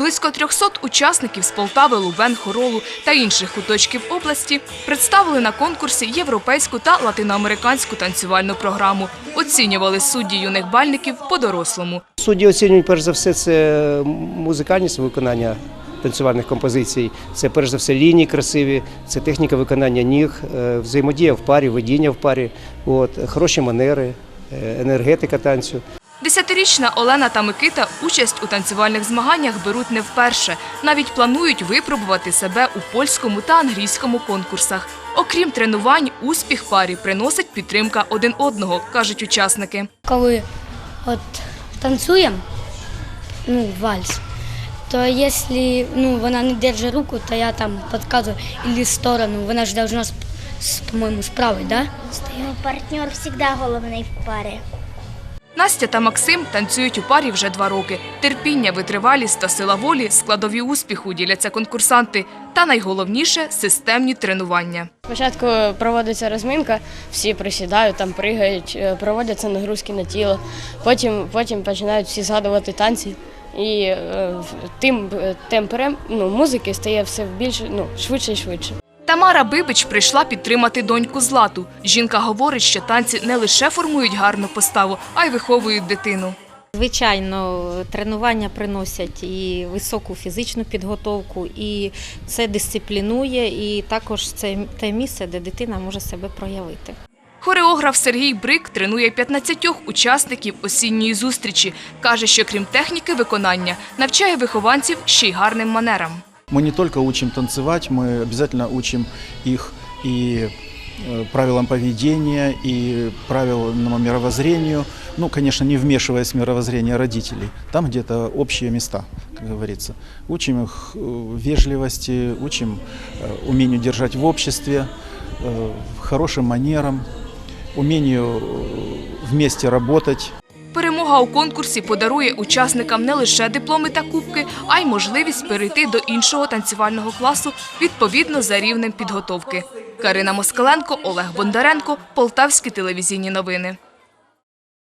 Близько 300 учасників з Полтави, Лубен, Хоролу та інших куточків області представили на конкурсі європейську та латиноамериканську танцювальну програму. Оцінювали судді юних бальників по-дорослому. Судді оцінюють перш за все це музикальність виконання танцювальних композицій. Це перш за все лінії красиві, це техніка виконання ніг, е, взаємодія в парі, водіння в парі, от, хороші манери, е, енергетика танцю. Десятирічна Олена та Микита участь у танцювальних змаганнях беруть не вперше. Навіть планують випробувати себе у польському та англійському конкурсах. Окрім тренувань, успіх парі приносить підтримка один одного, кажуть учасники. коли от танцюємо, ну, вальс, то якщо ну, вона не держить руку, то я там підказую в сторону, вона ж с- по-моєму, справить, да? Ну, партнер завжди головний в парі. Настя та Максим танцюють у парі вже два роки. Терпіння, витривалість та сила волі – складові успіху, діляться конкурсанти. Та найголовніше – системні тренування. Спочатку проводиться розминка, всі присідають, там пригають, е, проводяться нагрузки на тіло. Потім, потім починають всі згадувати танці. І е, тим е, темперем ну, музики стає все більше ну, швидше і швидше. Тамара Бибич прийшла підтримати доньку Злату. Жінка говорить, що танці не лише формують гарну поставу, а й виховують дитину. Звичайно, тренування приносять і високу фізичну підготовку, і це дисциплінує, і також це те місце, де дитина може себе проявити. Хореограф Сергій Брик тренує 15 учасників осінньої зустрічі. Каже, що крім техніки виконання, навчає вихованців ще й гарним манерам. Мы не только учим танцевать, мы обязательно учим их и э, правилам поведения, и правилам мировоззрению. Ну, конечно, не вмешиваясь в мировоззрение родителей. Там где-то общие места, как говорится. Учим их э, вежливости, учим э, умению держать в обществе, хорошим манерам, умению вместе работать. Перемога у конкурсі подарує учасникам не лише дипломи та кубки, а й можливість перейти до іншого танцювального класу відповідно за рівнем підготовки. Карина Москаленко, Олег Бондаренко, Полтавські телевізійні новини.